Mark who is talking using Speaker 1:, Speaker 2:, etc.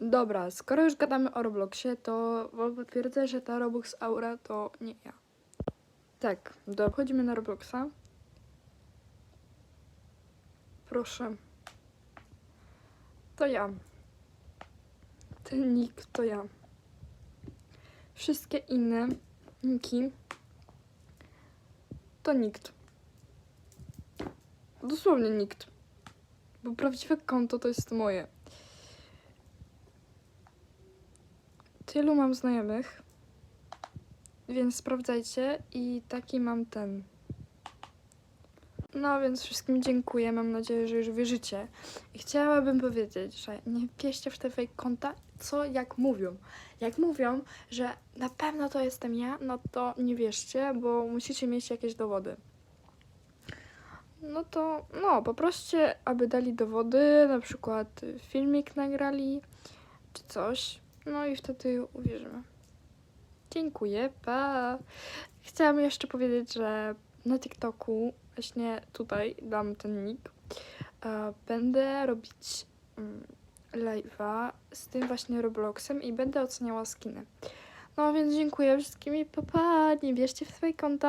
Speaker 1: Dobra, skoro już gadamy o Robloxie, to potwierdzę, że ta Robux Aura to nie ja. Tak, dobra, wchodzimy na Robloxa. Proszę. To ja. Ten nick to ja. Wszystkie inne niki to nikt. Dosłownie nikt. Bo prawdziwe konto to jest moje. Tylu mam znajomych, więc sprawdzajcie i taki mam ten. No więc wszystkim dziękuję, mam nadzieję, że już wierzycie. I chciałabym powiedzieć, że nie wierzcie w te fake konta, co jak mówią. Jak mówią, że na pewno to jestem ja, no to nie wierzcie, bo musicie mieć jakieś dowody. No to, no, poproście, aby dali dowody, na przykład filmik nagrali, czy coś. No i wtedy uwierzymy. Dziękuję, pa! Chciałam jeszcze powiedzieć, że na TikToku, właśnie tutaj dam ten nick, e, będę robić mm, live'a z tym właśnie Robloxem i będę oceniała skiny. No więc dziękuję wszystkim i pa, pa! Nie bierzcie w swoje konta.